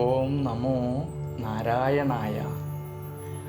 ഓം നമോ നാരായണായ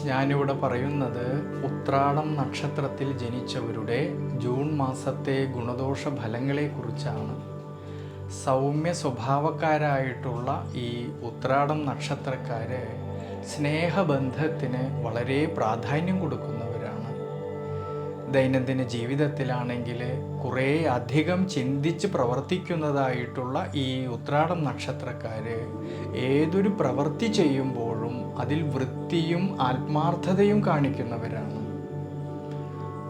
ഞാനിവിടെ പറയുന്നത് ഉത്രാടം നക്ഷത്രത്തിൽ ജനിച്ചവരുടെ ജൂൺ മാസത്തെ ഗുണദോഷ ഫലങ്ങളെക്കുറിച്ചാണ് സൗമ്യ സ്വഭാവക്കാരായിട്ടുള്ള ഈ ഉത്രാടം നക്ഷത്രക്കാര് സ്നേഹബന്ധത്തിന് വളരെ പ്രാധാന്യം കൊടുക്കുന്നവരാണ്. ദൈനംദിന ജീവിതത്തിലാണെങ്കിൽ കുറേ അധികം ചിന്തിച്ച് പ്രവർത്തിക്കുന്നതായിട്ടുള്ള ഈ ഉത്രാടം നക്ഷത്രക്കാര് ഏതൊരു പ്രവൃത്തി ചെയ്യുമ്പോഴും അതിൽ വൃത്തിയും ആത്മാർത്ഥതയും കാണിക്കുന്നവരാണ്.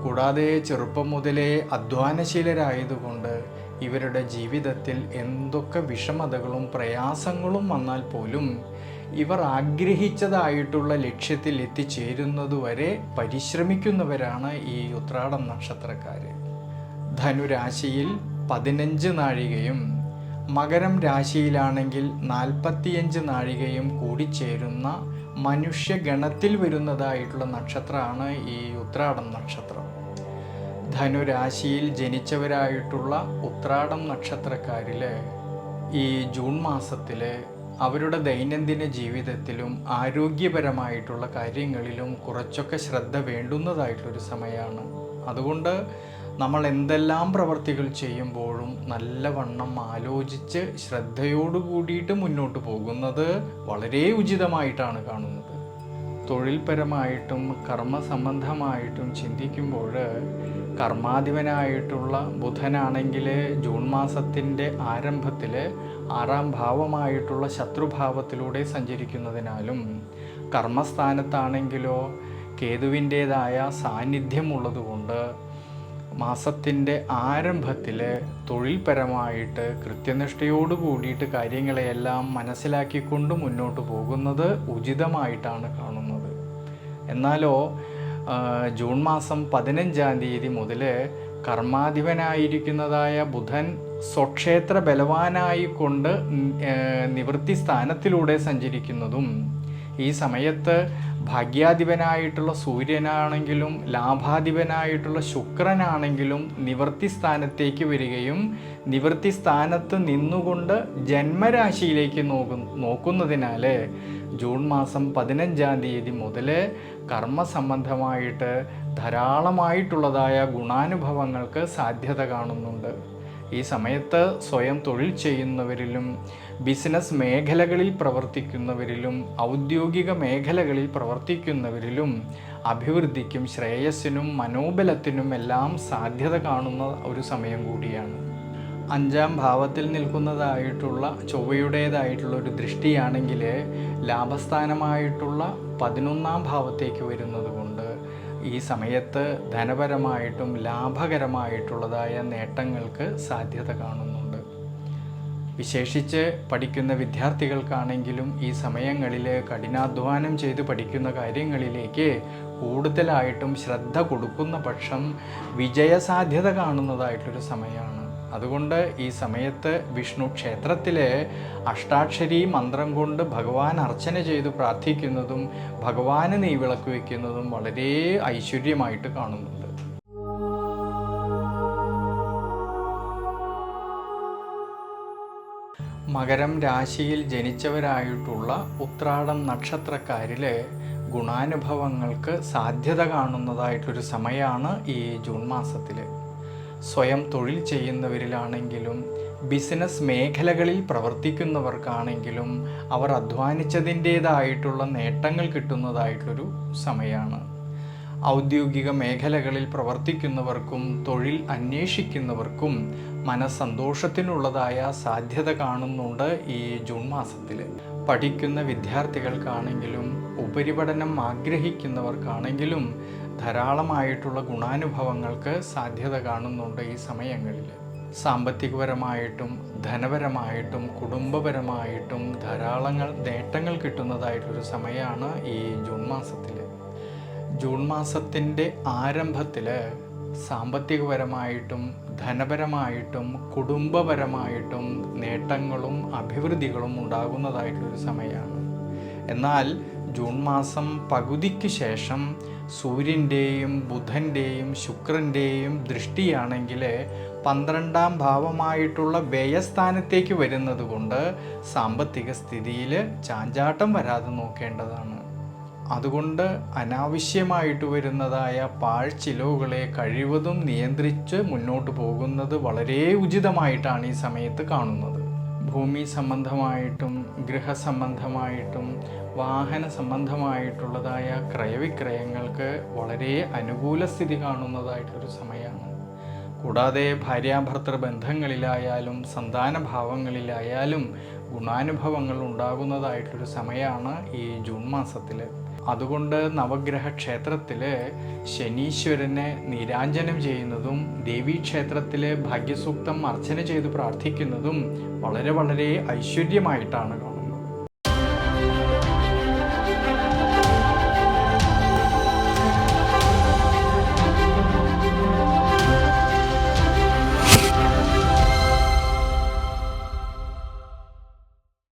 കൂടാതെ ചെറുപ്പം മുതലേ അധ്വാനശീലരായതുകൊണ്ട് ഇവരുടെ ജീവിതത്തിൽ എന്തൊക്കെ വിഷമതകളും പ്രയാസങ്ങളും വന്നാൽ പോലും ഇവർ ആഗ്രഹിച്ചതായിട്ടുള്ള ലക്ഷ്യത്തിൽ എത്തിച്ചേരുന്നതുവരെ പരിശ്രമിക്കുന്നവരാണ് ഈ ഉത്രാടം നക്ഷത്രക്കാർ ധനുരാശിയിൽ പതിനഞ്ച് നാഴികയും മകരം രാശിയിലാണെങ്കിൽ നാൽപ്പത്തിയഞ്ച് നാഴികയും കൂടിച്ചേരുന്ന മനുഷ്യഗണത്തിൽ വരുന്നതായിട്ടുള്ള നക്ഷത്രമാണ് ഈ ഉത്രാടം നക്ഷത്രം. ധനുരാശിയിൽ ജനിച്ചവരായിട്ടുള്ള ഉത്രാടം നക്ഷത്രക്കാരിൽ ഈ ജൂൺ മാസത്തിൽ അവരുടെ ദൈനംദിന ജീവിതത്തിലും ആരോഗ്യപരമായിട്ടുള്ള കാര്യങ്ങളിലും കുറച്ചൊക്കെ ശ്രദ്ധ വേണ്ടുന്നതായിട്ടൊരു സമയമാണ്. അതുകൊണ്ട് നമ്മൾ എന്തെല്ലാം പ്രവർത്തികൾ ചെയ്യുമ്പോഴും നല്ലവണ്ണം ആലോചിച്ച് ശ്രദ്ധയോടു കൂടിയിട്ട് മുന്നോട്ട് പോകുന്നത് വളരെ ഉചിതമായിട്ടാണ് കാണുന്നത്. തൊഴിൽപരമായിട്ടും കർമ്മസംബന്ധമായിട്ടും ചിന്തിക്കുമ്പോൾ കർമാധിപനായിട്ടുള്ള ബുധനാണെങ്കിൽ ജൂൺ മാസത്തിന്റെ ആരംഭത്തിൽ ആറാം ഭാവമായിട്ടുള്ള ശത്രുഭാവത്തിലൂടെ സഞ്ചരിക്കുന്നതിനാലും കർമ്മസ്ഥാനത്താണെങ്കിലോ കേതുവിന്റേതായ സാന്നിധ്യമുള്ളതുകൊണ്ട് മാസത്തിന്റെ ആരംഭത്തിൽ തൊഴിൽപരമായിട്ട് കൃത്യനിഷ്ഠയോട് കൂടിയിട്ട് കാര്യങ്ങളെയെല്ലാം മനസ്സിലാക്കിക്കൊണ്ട് മുന്നോട്ട് പോകുന്നത് ഉചിതമായിട്ടാണ് കാണുന്നത്. എന്നാലോ ജൂൺ മാസം പതിനഞ്ചാം തീയതി മുതൽ കർമാധിപനായിരിക്കുന്നതായ ബുധൻ സ്വക്ഷേത്ര ബലവാനായിക്കൊണ്ട് നിവൃത്തി സ്ഥാനത്തിലൂടെ സഞ്ചരിക്കുന്നതും ഈ സമയത്ത് ഭാഗ്യാധിപനായിട്ടുള്ള സൂര്യനാണെങ്കിലും ലാഭാധിപനായിട്ടുള്ള ശുക്രനാണെങ്കിലും നിവൃത്തി സ്ഥാനത്തേക്ക് വരികയും നിവൃത്തി സ്ഥാനത്ത് നിന്നുകൊണ്ട് ജന്മരാശിയിലേക്ക് നോക്കു നോക്കുന്നതിനാൽ ജൂൺ മാസം പതിനഞ്ചാം തീയതി മുതൽ കർമ്മസംബന്ധമായിട്ട് ധാരാളമായിട്ടുള്ളതായ ഗുണാനുഭവങ്ങൾക്ക് സാധ്യത കാണുന്നുണ്ട്. ഈ സമയത്ത് സ്വയം തൊഴിൽ ചെയ്യുന്നവരിലും ബിസിനസ് മേഖലകളിൽ പ്രവർത്തിക്കുന്നവരിലും ഔദ്യോഗിക മേഖലകളിൽ പ്രവർത്തിക്കുന്നവരിലും അഭിവൃദ്ധിക്കും ശ്രേയസ്സിനും മനോബലത്തിനും എല്ലാം സാധ്യത കാണുന്ന ഒരു സമയം കൂടിയാണ്. അഞ്ചാം ഭാവത്തിൽ നിൽക്കുന്നതായിട്ടുള്ള ചൊവ്വയുടേതായിട്ടുള്ള ഒരു ദൃഷ്ടിയാണെങ്കിൽ ലാഭസ്ഥാനമായിട്ടുള്ള പതിനൊന്നാം ഭാവത്തേക്ക് വരുന്നത് കൊണ്ട് ഈ സമയത്ത് ധനപരമായിട്ടും ലാഭകരമായിട്ടുള്ളതായ നേട്ടങ്ങൾക്ക് സാധ്യത കാണുന്നുണ്ട്. വിശേഷിച്ച് പഠിക്കുന്ന വിദ്യാർത്ഥികൾക്കാണെങ്കിലും ഈ സമയങ്ങളിൽ കഠിനാധ്വാനം ചെയ്ത് പഠിക്കുന്ന കാര്യങ്ങളിലേക്ക് കൂടുതലായിട്ടും ശ്രദ്ധ കൊടുക്കുന്ന പക്ഷം വിജയസാധ്യത കാണുന്നതായിട്ടൊരു സമയമാണ് അതുകൊണ്ട് ഈ സമയത്ത് വിഷ്ണു ക്ഷേത്രത്തിലെ അഷ്ടാക്ഷരി മന്ത്രം കൊണ്ട് ഭഗവാൻ അർച്ചന ചെയ്ത് പ്രാർത്ഥിക്കുന്നതും ഭഗവാന് വിളക്ക് വയ്ക്കുന്നതും വളരെ ഐശ്വര്യമായിട്ട് കാണുന്നുണ്ട്. മകരം രാശിയിൽ ജനിച്ചവരായിട്ടുള്ള ഉത്രാടം നക്ഷത്രക്കാരിലെ ഗുണാനുഭവങ്ങൾക്ക് സാധ്യത കാണുന്നതായിട്ടൊരു സമയമാണ് ഈ ജൂൺ മാസത്തിൽ സ്വയം തൊഴിൽ ചെയ്യുന്നവരിലാണെങ്കിലും ബിസിനസ് മേഖലകളിൽ പ്രവർത്തിക്കുന്നവർക്കാണെങ്കിലും അവർ അധ്വാനിച്ചതിന്റേതായിട്ടുള്ള നേട്ടങ്ങൾ കിട്ടുന്നതായിട്ടൊരു സമയമാണ് ഔദ്യോഗിക മേഖലകളിൽ പ്രവർത്തിക്കുന്നവർക്കും തൊഴിൽ അന്വേഷിക്കുന്നവർക്കും മനസ്സന്തോഷത്തിനുള്ളതായ സാധ്യത കാണുന്നുണ്ട് ഈ ജൂൺ മാസത്തിൽ പഠിക്കുന്ന വിദ്യാർത്ഥികൾക്കാണെങ്കിലും ഉപരിപഠനം ആഗ്രഹിക്കുന്നവർക്കാണെങ്കിലും ധാരാളമായിട്ടുള്ള ഗുണാനുഭവങ്ങൾക്ക് സാധ്യത കാണുന്നുണ്ട് ഈ സമയങ്ങളിൽ. സാമ്പത്തികപരമായിട്ടും ധനപരമായിട്ടും കുടുംബപരമായിട്ടും ധാരാളങ്ങൾ നേട്ടങ്ങൾ കിട്ടുന്നതായിട്ടൊരു സമയമാണ് ഈ ജൂൺ മാസത്തിൽ. ജൂൺ മാസത്തിന്റെ ആരംഭത്തിൽ സാമ്പത്തികപരമായിട്ടും ധനപരമായിട്ടും കുടുംബപരമായിട്ടും നേട്ടങ്ങളും അഭിവൃദ്ധികളും ഉണ്ടാകുന്നതായിട്ടൊരു സമയമാണ് എന്നാൽ ജൂൺ മാസം പകുതിക്ക് ശേഷം സൂര്യന്റെയും ബുധന്റെയും ശുക്രന്റെയും ദൃഷ്ടിയാണെങ്കിൽ പന്ത്രണ്ടാം ഭാവമായിട്ടുള്ള വ്യയസ്ഥാനത്തേക്ക് വരുന്നത് കൊണ്ട് സാമ്പത്തിക സ്ഥിതിയിൽ ചാഞ്ചാട്ടം വരാതെ നോക്കേണ്ടതാണ്. അതുകൊണ്ട് അനാവശ്യമായിട്ട് വരുന്നതായ പാഴ്ചിലവുകളെ കഴിവതും നിയന്ത്രിച്ച് മുന്നോട്ട് പോകുന്നത് വളരെ ഉചിതമായിട്ടാണ് ഈ സമയത്ത് കാണുന്നത്. ഭൂമി സംബന്ധമായിട്ടും ഗൃഹസംബന്ധമായിട്ടും വാഹന സംബന്ധമായിട്ടുള്ളതായ ക്രയവിക്രയങ്ങൾക്ക് വളരെ അനുകൂല സ്ഥിതി കാണുന്നതായിട്ടൊരു സമയമാണ്. കൂടാതെ ഭാര്യാഭർത്തൃ ബന്ധങ്ങളിലായാലും സന്താന ഭാവങ്ങളിലായാലും ഗുണാനുഭവങ്ങൾ ഉണ്ടാകുന്നതായിട്ടൊരു സമയമാണ് ഈ ജൂൺ മാസത്തിൽ അതുകൊണ്ട് നവഗ്രഹ ക്ഷേത്രത്തിൽ ശനീശ്വരനെ നിരാഞ്ജനം ചെയ്യുന്നതും ദേവീക്ഷേത്രത്തിലെ ഭാഗ്യസൂക്തം അർച്ചന ചെയ്ത് പ്രാർത്ഥിക്കുന്നതും വളരെ വളരെ ഐശ്വര്യമായിട്ടാണ്